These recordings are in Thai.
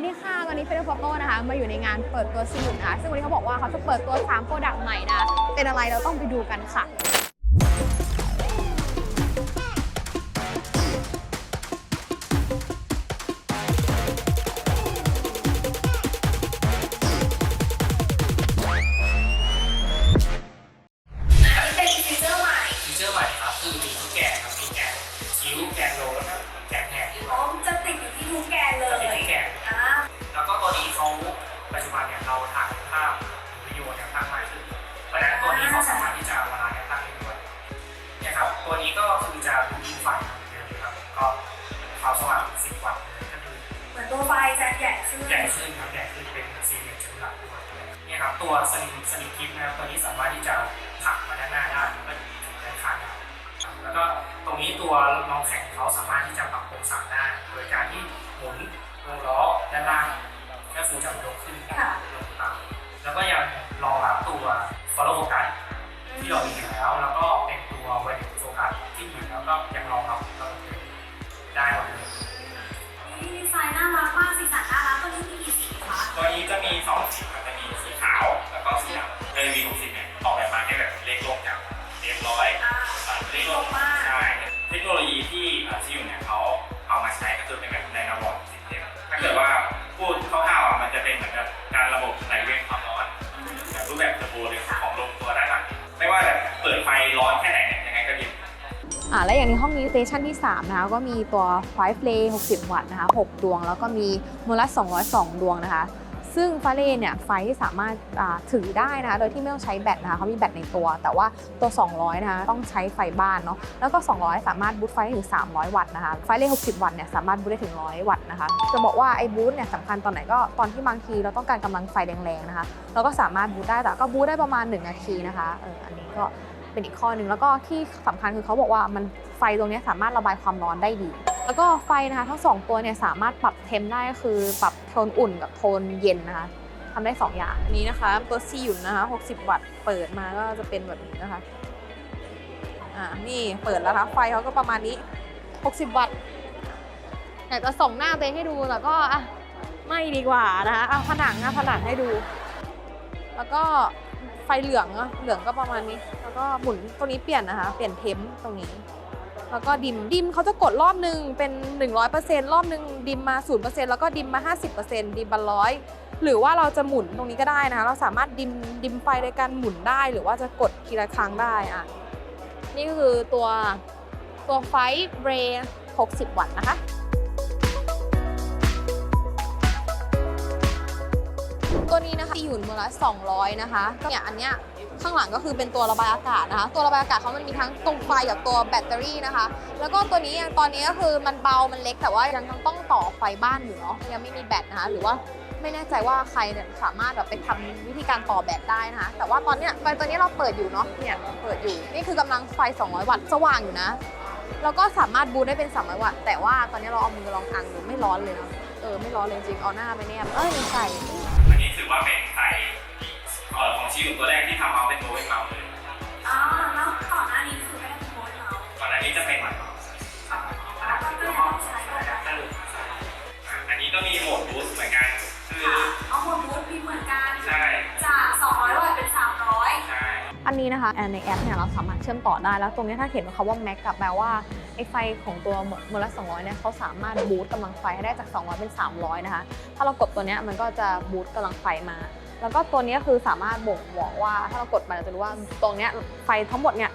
สดีค่ะ วันนี้เฟรนฟอโต้นะคะ มาอยู่ในงานเปิดตัวซีอุนนะคะ ซึ่งวันนี้เขาบอกว่าเขาจะเปิดตัว3โปรดักต์ใหม่นะ เป็นอะไรเราต้องไปดูกันค่ะ ตัวสลิมสลิมทิปนะครับตัวนี้สามารถที่จะผลักมาด้านหน้าได้แล้วก็ถึงด้านข้างได้ครับแล้วก็ตรงนี้ตัวรองแข็งเขาสามารถ อ่าเล็กใช่ เทคโนโลยีที่อ่าที่อยู่เนี่ยเขาเอามาใช้ก็คือเป็นแบบไดนาโมสิสเต็มถ้าเกิดว่าพูดคร่าวๆอะมันจะเป็นเหมือนกับการระบบไหลเวียนความร้อนแบบรูปแบบเทอร์โบเลยของลงตัวด้านหลังไม่ว่าแบบเปิดไฟร้อนแค่ไหนเนี่ยยังไงก็เย็นอ่าและอย่างในห้องนี้สเตชันที่ 3 นะคะ ก็มีตัวไฟเฟล60 วัตต์นะคะ 6 ดวง แล้วก็มีโมลัส202 ดวงนะคะ ซึ่งฟาเลเนี่ยไฟที่สามารถถือได้นะคะโดยที่ไม่ต้องใช้แบตนะคะเขามีแบตในตัว แต่ว่าตัว 200 นะคะต้องใช้ไฟบ้านเนาะแล้วก็ 200 สามารถบูตไฟได้ถึง 300 วัตต์นะคะไฟเล่60 วัตต์เนี่ยสามารถบูตได้ถึง 100 วัตต์นะคะจะบอกว่าไอ้บูตเนี่ยสำคัญตอนไหนก็ตอนที่บางทีเราต้องการกำลังไฟแรงๆนะคะเราก็สามารถบูตได้แต่ก็บูตได้ประมาณ 1 นาทีนะคะเอออันนี้ก็เป็นอีกข้อหนึ่งแล้วก็ที่สำคัญคือเขาบอกว่ามันไฟตรงนี้สามารถระบายความร้อนได้ดี แล้วก็ไฟนะคะทั้งสองตัวเนี่ยสามารถปรับเทมได้ก็คือปรับโทนอุ่นกับโทนเย็นนะคะทำได้ 2 อย่าง อันนี้นะคะตัวซีหยุนนะคะ 60 วัตต์ เปิดมาก็จะเป็นแบบนี้นะคะ อ่า นี่เปิดแล้วนะคะไฟเขาก็ประมาณนี้ 60 วัตต์อยากจะส่องหน้าตัวเองให้ดูแต่ก็อะไม่ดีกว่านะคะเอาผนังนะผนังให้ดู แล้วก็ไฟเหลืองอะเหลืองก็ประมาณนี้ แล้วก็หมุนตัวนี้เปลี่ยนนะคะ เปลี่ยนเทมตรงนี้ แล้วก็ดิมดิมเขาจะกดรอบหนึ่งเป็น 100%รอบหนึ่งดิมมา 0%แล้วก็ดิมมา 50%ดิมมาร้อยหรือว่าเราจะหมุนตรงนี้ก็ได้นะคะ เราสามารถดิมดิมไฟโดยการหมุนได้หรือว่าจะกดทีละครั้งได้อะนี่คือตัวตัวไฟเบร60 วัตต์นะคะตัวนี้นะคะอยู่มูลละ200 นะคะก็เนี่ยอันเนี้ย ข้างหลังก็คือเป็นตัวระบายอากาศนะคะ ตัวระบายอากาศเขามันมีทั้งตรงไฟกับตัวแบตเตอรี่นะคะ แล้วก็ตัวนี้ตอนนี้ก็คือมันเบา มันเล็กแต่ว่ายังต้องต่อไฟบ้านอยู่เนาะ ยังไม่มีแบตนะคะ หรือว่าไม่แน่ใจว่าใครเนี่ยสามารถแบบไปทำวิธีการต่อแบตได้นะคะ แต่ว่าตอนเนี้ยไฟตัวนี้เราเปิดอยู่เนาะ เนี่ยเปิดอยู่ นี่คือกำลังไฟ 200 วัตต์ สว่างอยู่นะ แล้วก็สามารถบูได้เป็น300วัตต์ แต่ว่าตอนนี้เราเอามือลองอังดูไม่ร้อนเลยนะ เออ ไม่ร้อนเลยจริง เอาหน้าไปแนบเอ้ยใส่อันนี้ถือว่าเป็นไฟ ของชิวตัวแรกที่ทำเอาเป็นโมเวนเมาส์เลยอ๋อแล้วก่อนหน้านี้คือไม่ได้เป็นโค้ดเราก่อนหน้านี้จะเป็นหมันเมาส์ครับแล้วก็ยังต้องใช้ด้วยถ้าลืมใช่อะอันนี้ก็มีโหมดบูสต์เหมือนกัน คือเอาหมดบูธมีเหมือนกันใช่จาก200วัตต์เป็น 300ใช่อันนี้นะคะในแอปเนี่ยเราสามารถเชื่อมต่อได้แล้วตรงเนี้ยถ้าเขียนว่าคำว่า Max กับแปลว่าไอ้ไฟของตัวเมลละ200เนี่ยเขาสามารถบูตกำลังไฟให้ได้จาก 200 เป็น 300 นะคะ ถ้าเรากดตัวเนี้ยมันก็จะบูตกำลังไฟมา แล้วก็ตัวนี้คือสามารถบ่งบอกว่าถ้าเรากดไปเราจะรู้ว่าตรงเนี้ยไฟทั้งหมดเนี่ย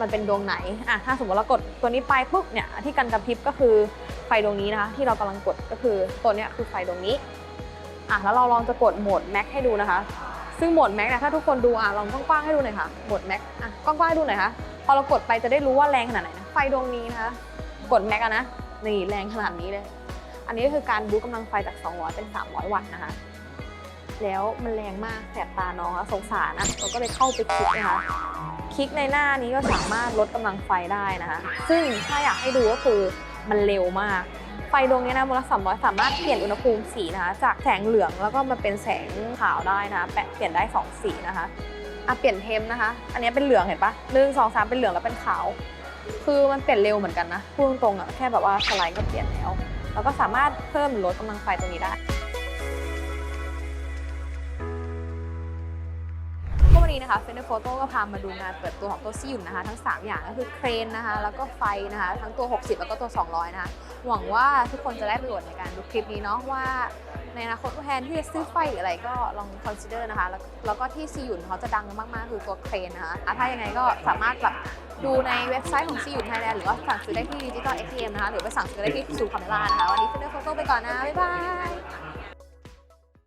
มันเป็นดวงไหนอะถ้าสมมติเรากดตัวนี้ไปปุ๊บเนี่ยที่กันกระพริบก็คือไฟดวงนี้นะคะที่เรากำลังกดก็คือตัวเนี้ยคือไฟดวงนี้อะแล้วเราลองจะกดโหมด Max ให้ดูนะคะ ซึ่งโหมดแม็กเนี่ยถ้าทุกคนดูอะลองกว้างๆให้ดูหน่อยค่ะโหมดแม็กอะกว้างๆให้ดูหน่อยค่ะพอเรากดไปจะได้รู้ว่าแรงขนาดไหนนะไฟดวงนี้นะคะกดแม็กนะนี่แรงขนาดนี้เลย อันนี้ก็คือการบูตกำลังไฟจาก 200 เป็น 300 วัตต์นะคะ แล้วมันแรงมากแสบตาน้องอะสงสารอะเราก็เลยเข้าไปคลิกนะคะ คลิกในหน้านี้ก็สามารถลดกำลังไฟได้นะคะ ซึ่งถ้าอยากให้ดูก็คือมันเร็วมาก ไฟดวงนี้นะมูลค่า300สามารถเปลี่ยนอุณหภูมิสีนะคะ จากแสงเหลืองแล้วก็มาเป็นแสงขาวได้นะคะแปะเปลี่ยนได้ 2 สีนะคะอะเปลี่ยนเทมนะคะ อันนี้เป็นเหลืองเห็นปะหนึ่งสองสามเป็นเหลืองแล้วเป็นขาว คือมันเปลี่ยนเร็วเหมือนกันนะพูดตรงๆอะแค่แบบว่าสไลด์ก็เปลี่ยนแล้ว แล้วก็สามารถเพิ่มลดกำลังไฟตรงนี้ได้ นะคะเฟนเดอร์โฟโต้ก็พามาดูงานเปิดตัวของตัวซียุนนะคะ ทั้ง 3 อย่างก็คือเครนนะคะ แล้วก็ไฟนะคะ ทั้งตัว 60 แล้วก็ตัว 200 นะคะ หวังว่าทุกคนจะได้ประโยชน์ในการดูคลิปนี้เนาะว่าในอนาคตแทนที่จะซื้อไฟหรืออะไรก็ลอง consider นะคะ แล้วก็ที่ซีหยุนเขาจะดังมากๆ คือตัวเครนนะคะถ้ายังไงก็สามารถแบบดูในเว็บไซต์ของซีหยุนไทยแลนด์หรือว่าสั่งซื้อได้ที่ดิจิตอลเอ็กซ์นะคะ หรือไปสั่งซื้อได้ที่ซูคาเมล่านะคะ วันนี้เฟนเดอร์โฟโต้ไปก่อนนะ บ๊ายบาย